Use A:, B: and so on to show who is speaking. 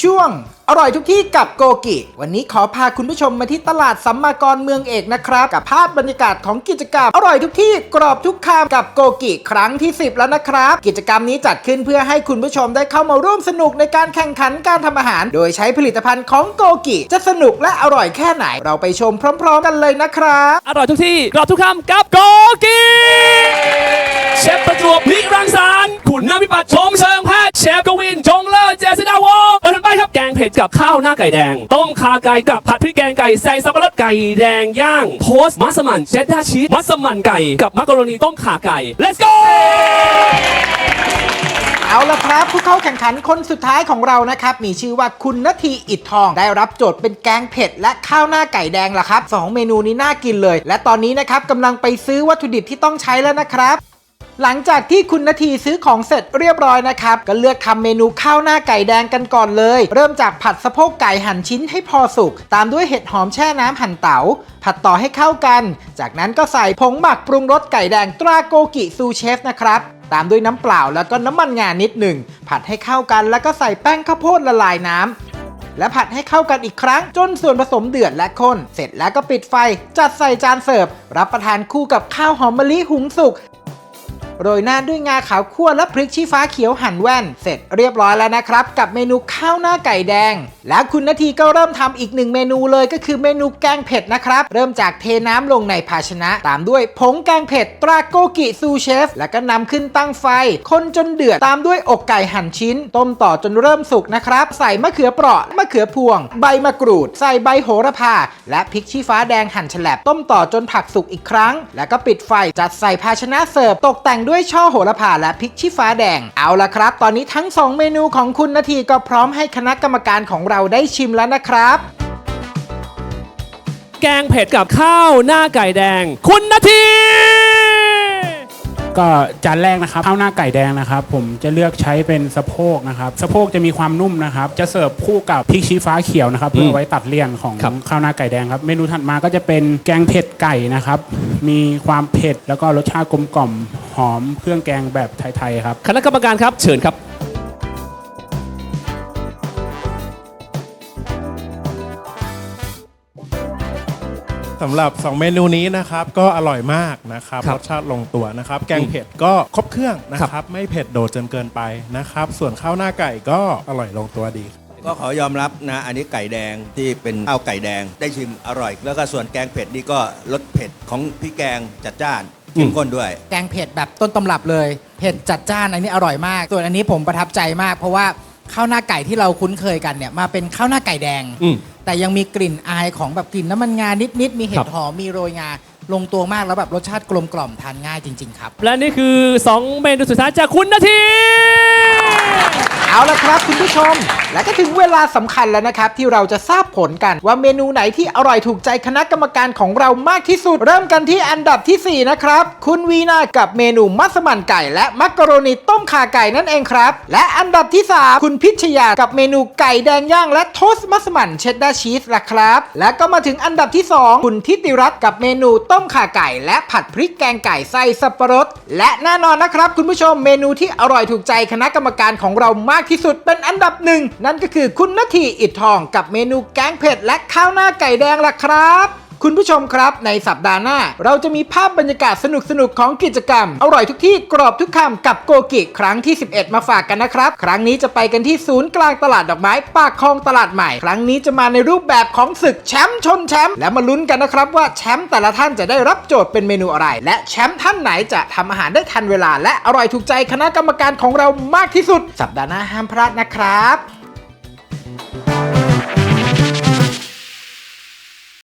A: ช่วง อร่อยทุกที่กับโกกิ วันนี้ขอพาคุณผู้ชมมาที่ตลาดสัมมากรเมืองเอกนะครับ กับภาพบรรยากาศของกิจกรรม อร่อยทุกที่กรอบทุกคำกับโกกิครั้งที่ 10 แล้วนะครับ กิจกรรมนี้จัดขึ้นเพื่อให้คุณผู้ชมได้เข้ามาร่วมสนุกในการแข่งขันการทำอาหาร โดยใช้ผลิตภัณฑ์ของโกกิ จะสนุกและอร่อยแค่ไหน เราไปชมพร้อม ๆ กันเลยนะครับ
B: อร่อยทุกที่กรอบทุกคำกับโกกีเชฟประจวบพิรังสรรค์คุณน้ำพิปัดชมเชิงแพทย์เชฟกวินจงเลิศ งเผ็ดกับข้าวหน้าไก่แดง ต้มขาไก่กับผัดพริกแกงไก่ใส่สับปะรดไก่แดงย่าง โพสต์มัสมั่นเชดดาร์ชีสมัสมั่นไก่กับมักกะโรนีต้มขาไก่ let's go
A: เอาละครับผู้เข้าแข่งขันคนสุดท้ายของเรานะครับมีชื่อว่าคุณนาทีอิดทอง ได้รับโจทย์เป็นแกงเผ็ดและข้าวหน้าไก่แดงละครับสองเมนูนี้น่ากินเลย และตอนนี้นะครับกำลังไปซื้อวัตถุดิบที่ต้องใช้แล้วนะครับ หลังจากที่คุณนาทีซื้อของเสร็จเรียบร้อยนะครับ ก็เลือกทำเมนูข้าวหน้าไก่แดงกันก่อนเลย เริ่มจากผัดสะโพกไก่หั่นชิ้นให้พอสุก ตามด้วยเห็ดหอมแช่น้ำหั่นเตา๋าผัดต่อให้เข้ากัน จากนั้นก็ใส่ผงหมักปรุงรสไก่แดงตราโกกิซูเชฟนะครับตามด้วยน้ำเปล่าแล้วก็น้ำมันงานิดหนึ่ง ผัดให้เข้ากันแล้วก็ใส่แป้งข้าวโพดละลายน้ำและผัดให้เข้ากันอีกครั้งจนส่วนผสมเดือดและข้น เสร็จแล้วก็ปิดไฟ จัดใส่จานเสิร์ฟ รับประทานคู่กับข้าวหอมมะลิหุงสุก โรยหน้าด้วยงาขาวคั่วและพริกชี้ฟ้าเขียวหั่นแว่น เสร็จเรียบร้อยแล้วนะครับ กับเมนูข้าวหน้าไก่แดง แล้วคุณนาทีก็เริ่มทำอีกหนึ่งเมนูเลยก็คือเมนูแกงเผ็ดนะครับ เริ่มจากเทน้ำลงในภาชนะ ตามด้วยผงแกงเผ็ดตราโกกิซูเชฟ แล้วก็นำขึ้นตั้งไฟ คนจนเดือดตามด้วยอกไก่หั่นชิ้น ต้มต่อจนเริ่มสุกนะครับ ใส่มะเขือเปราะมะเขือพวง ใบมะกรูด ใส่ใบโหระพา และพริกชี้ฟ้าแดงหั่นแฉลบต้มต่อจนผักสุกอีกครั้ง แล้วก็ปิดไฟจัดใส่ภาชนะเสิร์ฟตกแต่งด้วยด้วยช่อโหระพาและพริกชี้ฟ้าแดง เอาละครับ ตอนนี้ทั้ง 2 เมนูของคุณนาทีก็พร้อมให้คณะกรรมการของเราได้ชิมแล้วนะครับ
B: แกงเผ็ดกับข้าวหน้าไก่แดง คุณนาที
C: ก็จานแรกนะครับข้าวหน้าไก่แดงนะครับ ผมจะเลือกใช้เป็นสะโพกนะครับสะโพกจะมีความนุ่มนะครับ จะเสิร์ฟคู่กับพริกชี้ฟ้าเขียวนะครับเพื่อไว้ตัดเลี่ยนของ
B: ครับ
C: ข้าวหน้าไก่แดงครับเมนูถัดมาก็จะเป็นแกงเผ็ดไก่นะครับ มีความเผ็ดแล้วก็รสชาติกลมกล่อมหอมเครื่องแกงแบบไทยๆครับ
B: คณะกรรมการครับเชิญครับ
D: สำหรับ 2 เมนูนี้นะครับก็อร่อยมากนะครับ
B: ครั
D: ร
B: บ
D: สชาติลงตัวนะครับ แกงเผ็ดก็ครบเครื่องนะ
B: ค
D: ค
B: รั
D: รับบไม่เผ็ดโดดจนเกินไปนะครับ ส่วนข้าวหน้าไก่ก็อร่อยลงตัวดี
E: ก็ขอยอมรับนะ อันนี้ไก่แดงที่เป็นข้าวไก่แดงได้ชิมอร่อย แล้วก็ส่วนแกงเผ็ดนี่ก็รสเผ็ดของพี่แกงจัดจ้านเข้มข้นด้วย
F: แกงเผ็ดแบบต้นตำรับเลย เผ็ดจัดจ้านอันนี้อร่อยมาก ส่วนอันนี้ผมประทับใจมาก เพราะว่าข้าวหน้าไก่ที่เราคุ้นเคยกันเนี่ยมาเป็นข้าวหน้าไก่แดง
B: อืม
F: แต่ยังมีกลิ่นอายของแบบกลิ่นน้ำมันงานิดๆมีเห็
B: ครั
F: ด
B: บ
F: หอมมีโรยงาลงตัวมากแล้วแบบรสชาติกลมกล่อมทานง่ายจริง ๆ ครับ
B: และนี่คือ 2 เมนูสุดท้ายจากคุณนาที
A: เอาละครับคุณผู้ชม และก็ถึงเวลาสำคัญแล้วนะครับ ที่เราจะทราบผลกันว่าเมนูไหนที่อร่อยถูกใจคณะกรรมการของเรามากที่สุด เริ่มกันที่อันดับทีสี่ 4 นะครับ คุณวีนากับเมนูมัสมั่นไก่ และมักกะโรนีต้มข่าไก่นั่นเองครับ และอันดับที่ 3 คุณพิชยากับเมนูไก่แดงย่างและโทสต์มัสมั่นเชดดาร์ชีสละครับ และก็มาถึงอันดับที่ 2 คุณทิติรัตน์กับเมนูต้มข่าไก่ และผัดพริกแกงไก่ใส่สับปะรดและแน่นอนนะครับ คุณผู้ชมเมนูที่อร่อยถูกใจคณะกรรมการของเรามากที่สุดเป็นอันดับหนึ่ง นั่นก็คือคุณนาทีอิดทองกับเมนูแกงเผ็ดและข้าวหน้าไก่แดงล่ะครับ คุณผู้ชมครับในสัปดาห์หน้า เราจะมีภาพบรรยากาศสนุกๆของกิจกรรม อร่อยทุกที่กรอบทุกคำกับโกกิ ครั้งที่ 11 มาฝากกันนะครับ ครั้งนี้จะไปกันที่ศูนย์กลางตลาดดอกไม้ปากคลองตลาดใหม่ ครั้งนี้จะมาในรูปแบบของศึกแชมป์ชนแชมป์และมาลุ้นกันนะครับว่าแชมป์แต่ละท่านจะได้รับโจทย์เป็นเมนูอะไร และแชมป์ท่านไหนจะทำอาหารได้ทันเวลา และอร่อยถูกใจคณะกรรมการของเรามากที่สุด สัปดาห์หน้าห้ามพลาดนะครับ